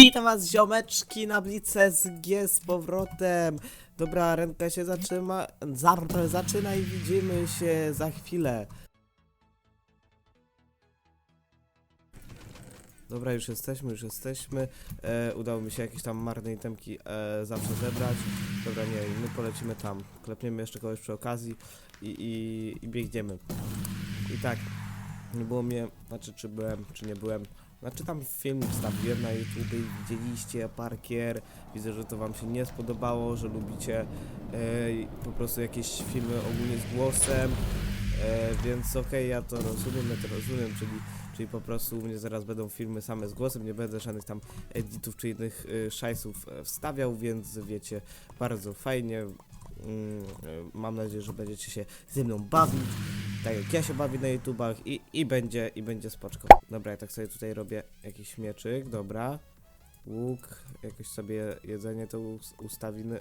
Witam was ziomeczki na Blice z G z powrotem. Dobra, ręka się zaczyna, zar- zaczyna i widzimy się za chwilę. Dobra, już jesteśmy, już jesteśmy. E, udało mi się jakieś tam marne itemki e, zawsze zebrać. Dobra, nie, my polecimy tam. Klepniemy jeszcze kogoś przy okazji i, i, i biegniemy. I tak, nie było mnie, znaczy czy byłem, czy nie byłem. Znaczy tam film wstawiłem na YouTube i widzieliście parkier. Widzę, że to wam się nie spodobało, że lubicie po prostu jakieś filmy ogólnie z głosem. E, więc okej, ja to rozumiem, ja to rozumiem, czyli, czyli po prostu u mnie zaraz będą filmy same z głosem, nie będę żadnych tam editów czy innych e, szajsów e, wstawiał, więc wiecie, bardzo fajnie. Mm, mam nadzieję, że będziecie się ze mną bawić, tak jak ja się bawię na YouTubach i, i będzie i będzie spoczko. Dobra, ja tak sobie tutaj robię jakiś mieczyk, dobra. Łuk, jakoś sobie jedzenie to us- ustawimy,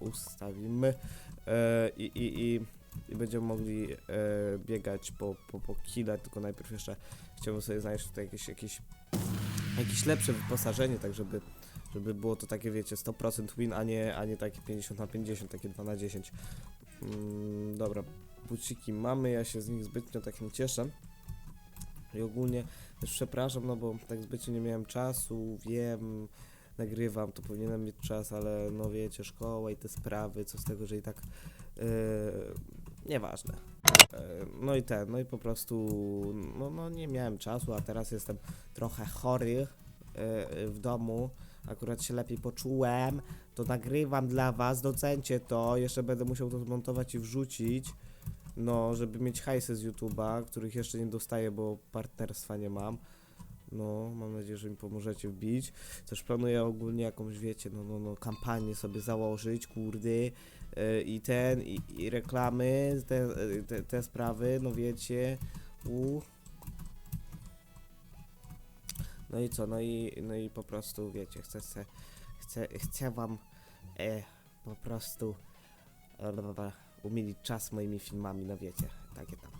ustawimy e, i, i, i, i będziemy mogli e, biegać po, po, po kile, tylko najpierw jeszcze chciałbym sobie znaleźć tutaj jakieś, jakieś, jakieś lepsze wyposażenie, tak żeby, żeby było to takie, wiecie, 100% win, a nie, a nie takie 50 na 50, takie 2 na 10. Mm, dobra, buciki mamy, ja się z nich zbytnio tak nie cieszę. I ogólnie też przepraszam, no bo tak zbytnio nie miałem czasu, wiem, nagrywam, to powinienem mieć czas, ale no wiecie, szkoła i te sprawy, co z tego, że i tak yy, nieważne. Yy, no i ten, no i po prostu, no, no nie miałem czasu, a teraz jestem trochę chory yy, w domu, akurat się lepiej poczułem, to nagrywam dla was, docencie to, jeszcze będę musiał to zmontować i wrzucić. No, żeby mieć hajsy z YouTube'a, których jeszcze nie dostaję, bo partnerstwa nie mam. No, mam nadzieję, że mi pomożecie wbić. Też planuję ogólnie jakąś, wiecie, no, no, no, kampanię sobie założyć, kurdy. Yy, I ten, i, i reklamy, te, te, te sprawy, no wiecie. U. No i co, no i, no i po prostu, wiecie, chcę, se, chcę, chcę wam e, po prostu e, umilić czas moimi filmami, no wiecie, takie tam.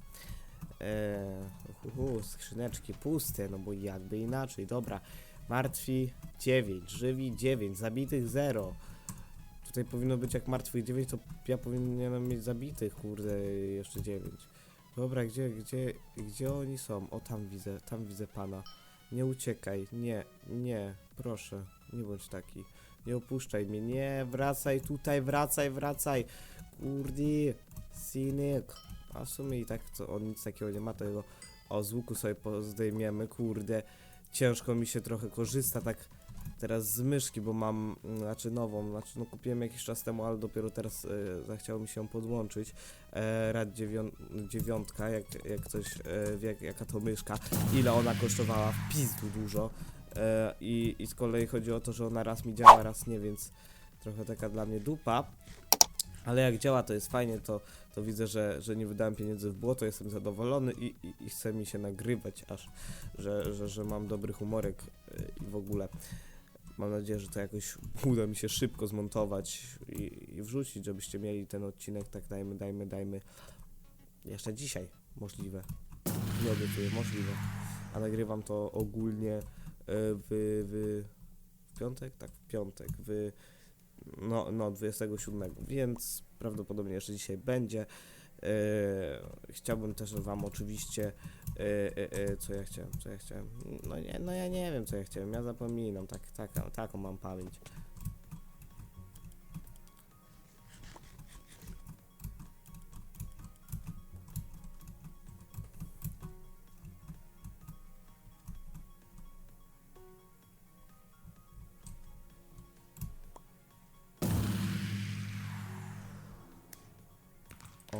E, uhu, skrzyneczki puste, no bo jakby inaczej, dobra. Martwi 9, żywi 9, zabitych 0. Tutaj powinno być jak martwych 9, to ja powinienem mieć zabitych, kurde, jeszcze 9. Dobra, gdzie, gdzie, gdzie oni są? O, tam widzę, tam widzę pana. Nie uciekaj, nie, nie, proszę, nie bądź taki. Nie opuszczaj mnie, nie, wracaj tutaj, wracaj, wracaj. Kurde, synek. A w sumie i tak co, on nic takiego nie ma, to jego o z łuku sobie zdejmiemy, kurde. Ciężko mi się trochę korzysta tak teraz z myszki, bo mam, mm, znaczy nową, znaczy no kupiłem jakiś czas temu, ale dopiero teraz e, zachciało mi się podłączyć. E, Rad dziewią dziewiątka, jak, jak ktoś e, wie jaka to myszka, ile ona kosztowała w pizdu dużo. E, i, I z kolei chodzi o to, że ona raz mi działa, raz nie, więc trochę taka dla mnie dupa. Ale jak działa, to jest fajnie, to, to widzę, że, że nie wydałem pieniędzy w błoto, jestem zadowolony i, i, i chce mi się nagrywać aż, że, że, że mam dobry humorek y, i w ogóle. Mam nadzieję, że to jakoś uda mi się szybko zmontować i, i wrzucić, żebyście mieli ten odcinek, tak dajmy, dajmy, dajmy. Jeszcze dzisiaj możliwe. Nie obiecuję, możliwe. A nagrywam to ogólnie w, w, w piątek? Tak, w piątek. W, no, no 27, więc prawdopodobnie jeszcze dzisiaj będzie. E, chciałbym też wam oczywiście e, e, co ja chciałem, co ja chciałem. No nie, no ja nie wiem co ja chciałem, ja zapominam, tak, taka, taką mam pamięć.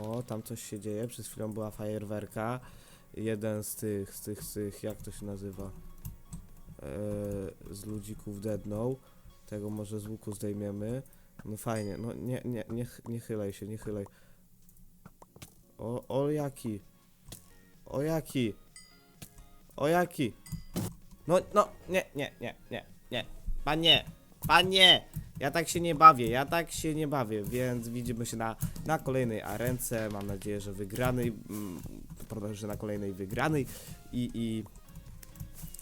O, tam coś się dzieje, przed chwilą była fajerwerka. Jeden z tych, z tych, z tych, jak to się nazywa? Eee, z ludzików dednął. Tego może z łuku zdejmiemy. No fajnie, no nie, nie, nie, nie chylaj się, nie chylaj. O, o jaki? O jaki? O jaki? No, no, nie, nie, nie, nie, nie. Panie, panie! Ja tak się nie bawię, ja tak się nie bawię, więc widzimy się na, na kolejnej arence. Mam nadzieję, że wygranej, mm, pardon, że na kolejnej wygranej i i,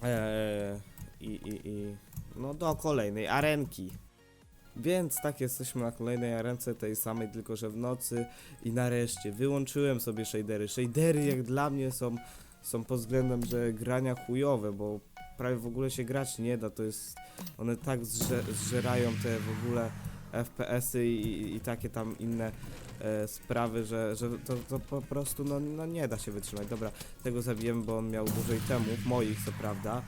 e, i, i, i no do kolejnej arenki. Więc tak jesteśmy na kolejnej arence, tej samej, tylko że w nocy i nareszcie wyłączyłem sobie shadery. Shadery jak dla mnie są, są pod względem, że grania chujowe, bo prawie w ogóle się grać nie da, to jest, one tak zże, zżerają te w ogóle FPS-y i, i takie tam inne e, sprawy, że, że to, to po prostu no, no nie da się wytrzymać. Dobra, tego zabiłem, bo on miał dużej temu, moich co prawda,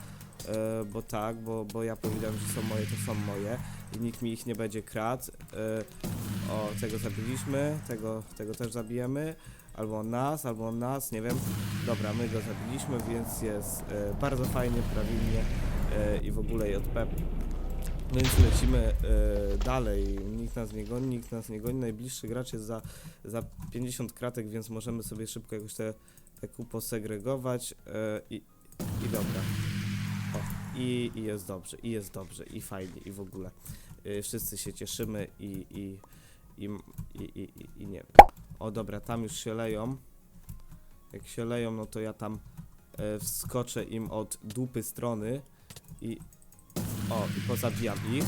e, bo tak, bo, bo ja powiedziałem, że są moje, to są moje i nikt mi ich nie będzie kradł. E, o, tego zabiliśmy, tego, tego też zabijemy, albo nas, albo nas, nie wiem. Dobra, my go zabiliśmy, więc jest e, bardzo fajnie, prawidłnie e, i w ogóle JP. Więc lecimy e, dalej. Nikt nas nie goni, nikt nas nie goni. Najbliższy gracz jest za, za 50 kratek, więc możemy sobie szybko jakoś te, te ku posegregować e, i, i dobra. O, i, i jest dobrze, i jest dobrze, i fajnie, i w ogóle. E, wszyscy się cieszymy i, i, i, i, i, i, i nie wiem. O dobra, tam już się leją. Jak się leją, no to ja tam e, wskoczę im od dupy strony i o, i pozabijam ich.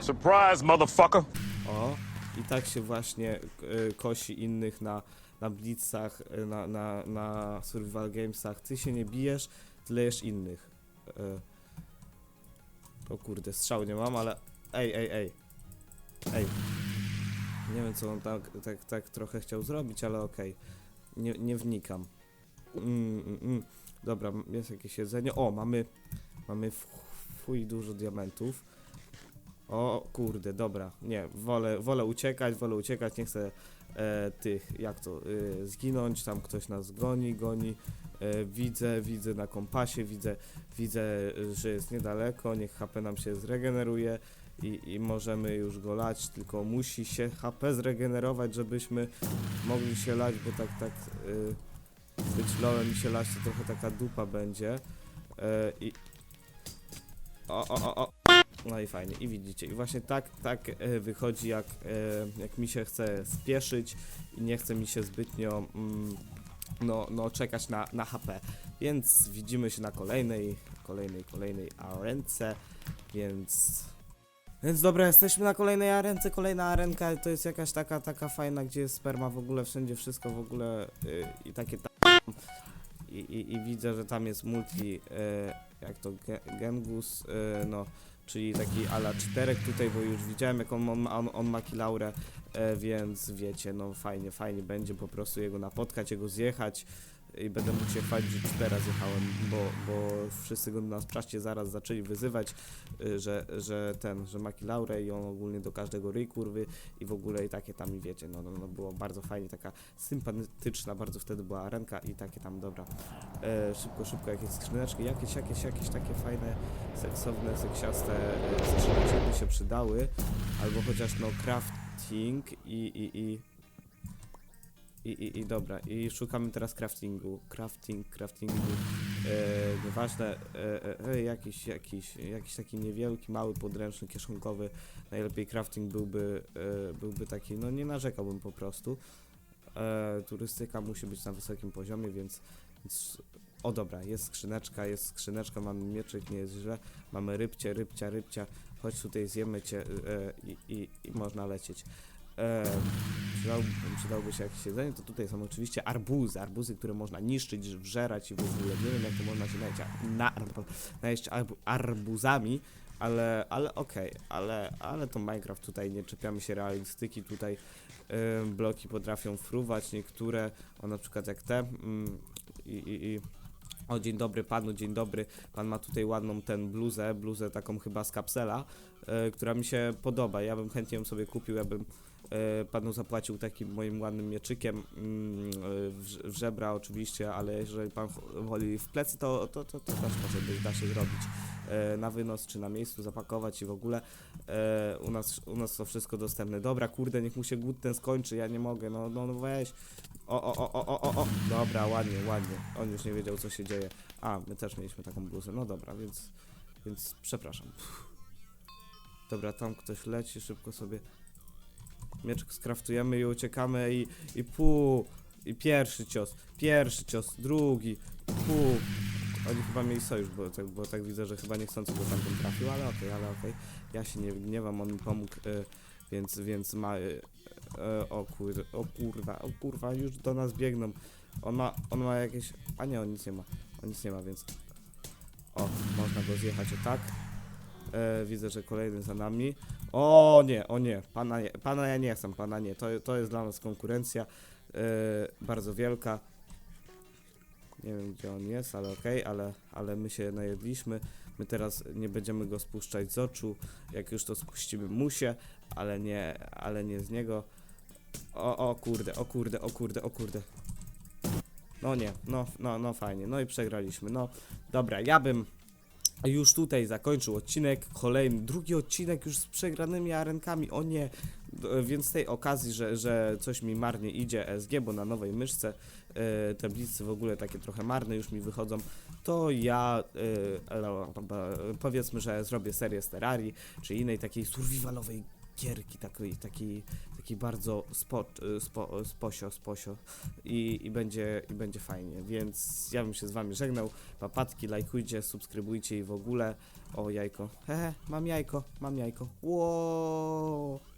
Surprise, motherfucker! O, i tak się właśnie e, kosi innych na, na blitzach, e, na, na, na survival gamesach. Ty się nie bijesz, ty lejesz innych. E, o kurde, strzał nie mam, ale ej, ej, ej. Ej. Nie wiem, co on tak, tak, tak trochę chciał zrobić, ale okej. Nie, nie wnikam. Mm, mm, mm. Dobra, jest jakieś jedzenie. O, mamy, mamy w chuj dużo diamentów. O kurde, dobra, nie, wolę, wolę uciekać, wolę uciekać, nie chcę e, tych, jak to, e, zginąć, tam ktoś nas goni, goni, e, widzę, widzę na kompasie, widzę, widzę, że jest niedaleko, niech HP nam się zregeneruje i, i możemy już go lać, tylko musi się HP zregenerować, żebyśmy mogli się lać, bo tak, tak, e, być i się lać to trochę taka dupa będzie e, i o, o, o, o. No i fajnie, i widzicie, i właśnie tak, tak e, wychodzi, jak, e, jak mi się chce spieszyć i nie chce mi się zbytnio mm, no, no, czekać na, na HP. Więc widzimy się na kolejnej, kolejnej, kolejnej arence, więc... Więc dobra, jesteśmy na kolejnej arence, kolejna arenka to jest jakaś taka, taka fajna, gdzie jest sperma w ogóle, wszędzie wszystko w ogóle y, i takie tam. I, i, I widzę, że tam jest multi, y, jak to, ge, Gengus, y, no, czyli taki ala czterek tutaj, bo już widziałem jak on, on, on, on ma kilaurę, e, więc wiecie, no fajnie, fajnie będzie po prostu jego napotkać, jego zjechać i będę mógł się chwalić, że cztera zjechałem, bo, bo wszyscy go na spraście zaraz zaczęli wyzywać, y, że, że ten, że ma kilaurę i on ogólnie do każdego ryj kurwy i w ogóle i takie tam i wiecie, no, no, no było bardzo fajnie, taka sympatyczna bardzo wtedy była arenka i takie tam, dobra, e, szybko, szybko jakieś skrzyneczki, jakieś, jakieś, jakieś takie fajne, seksowne, seksiaste e, skrzyneczki by się przydały, albo chociaż no crafting i, i, i i, i, I dobra, i szukamy teraz craftingu. Crafting, craftingu. E, nieważne, e, e, e, jakiś, jakiś, jakiś taki niewielki, mały podręczny, kieszonkowy. Najlepiej crafting byłby, e, byłby taki, no nie narzekałbym po prostu. E, turystyka musi być na wysokim poziomie, więc, więc. O dobra, jest skrzyneczka, jest skrzyneczka, mamy mieczyk, nie jest źle. Mamy rybcie, rybcia, rybcia. Chodź tutaj, zjemy cię e, i, i, i można lecieć. E, przydał, przydałby się jakieś jedzenie, to tutaj są oczywiście arbuzy, arbuzy, które można niszczyć, wżerać i w ogóle. Nie wiem jak to można się najeść, na, najeść arbu, arbuzami, ale, ale okej, ale, ale to Minecraft tutaj nie czepiamy się realistyki, tutaj bloki potrafią fruwać, niektóre, o na przykład jak te i, i, i o, dzień dobry panu, dzień dobry. Pan ma tutaj ładną ten bluzę, bluzę taką chyba z kapsela, e, która mi się podoba. Ja bym chętnie ją sobie kupił, ja bym e, panu zapłacił takim moim ładnym mieczykiem mm, e, w, żebra oczywiście, ale jeżeli pan woli w plecy, to, to, to, to też może być, da się zrobić. Na wynos czy na miejscu zapakować i w ogóle u, nas, u nas to wszystko dostępne. Dobra, kurde, niech mu się głód ten skończy, ja nie mogę, no, no, no weź. O, o, o, o, o, o, dobra, ładnie, ładnie. On już nie wiedział, co się dzieje. A, my też mieliśmy taką bluzę. No dobra, więc, więc przepraszam. Dobra, tam ktoś leci, szybko sobie mieczek skraftujemy i uciekamy i, i pu, i pierwszy cios, pierwszy cios, drugi, pu, Oni chyba mieli sojusz, bo tak, bo tak widzę, że chyba niechcący go tamten trafił, ale okej, ale okej. Ja się nie gniewam, on mi pomógł, y, więc, więc ma... Y, o kur, o kurwa, o kurwa, już do nas biegną. On ma, on ma jakieś... A nie, on nic nie ma. On nic nie ma, więc... O, można go zjechać o tak. E, widzę, że kolejny za nami. O nie, o nie, pana, nie- pana ja nie chcę, pana nie. To, to jest dla nas konkurencja e, bardzo wielka. Nie wiem gdzie on jest, ale okej, ale, ale my się najedliśmy. My teraz nie będziemy go spuszczać z oczu. Jak już to spuścimy musie, ale nie, ale nie z niego. O, o kurde, o kurde, o kurde, o kurde. No nie, no, no, no fajnie, no i przegraliśmy. No dobra, ja bym już tutaj zakończył odcinek, kolejny, drugi odcinek już z przegranymi arenkami, o nie, więc z tej okazji, że, że coś mi marnie idzie SG, bo na nowej myszce e, te blicy w ogóle takie trochę marne już mi wychodzą, to ja e, e, powiedzmy, że zrobię serię z Terrarii, czy innej takiej survivalowej gierki, takiej, takiej, takiej bardzo spo, spo, sposio, sposio. I, i, będzie, i będzie fajnie, więc ja bym się z wami żegnał, papatki, lajkujcie, subskrybujcie i w ogóle, o jajko, hehe, mam jajko, mam jajko, Ło!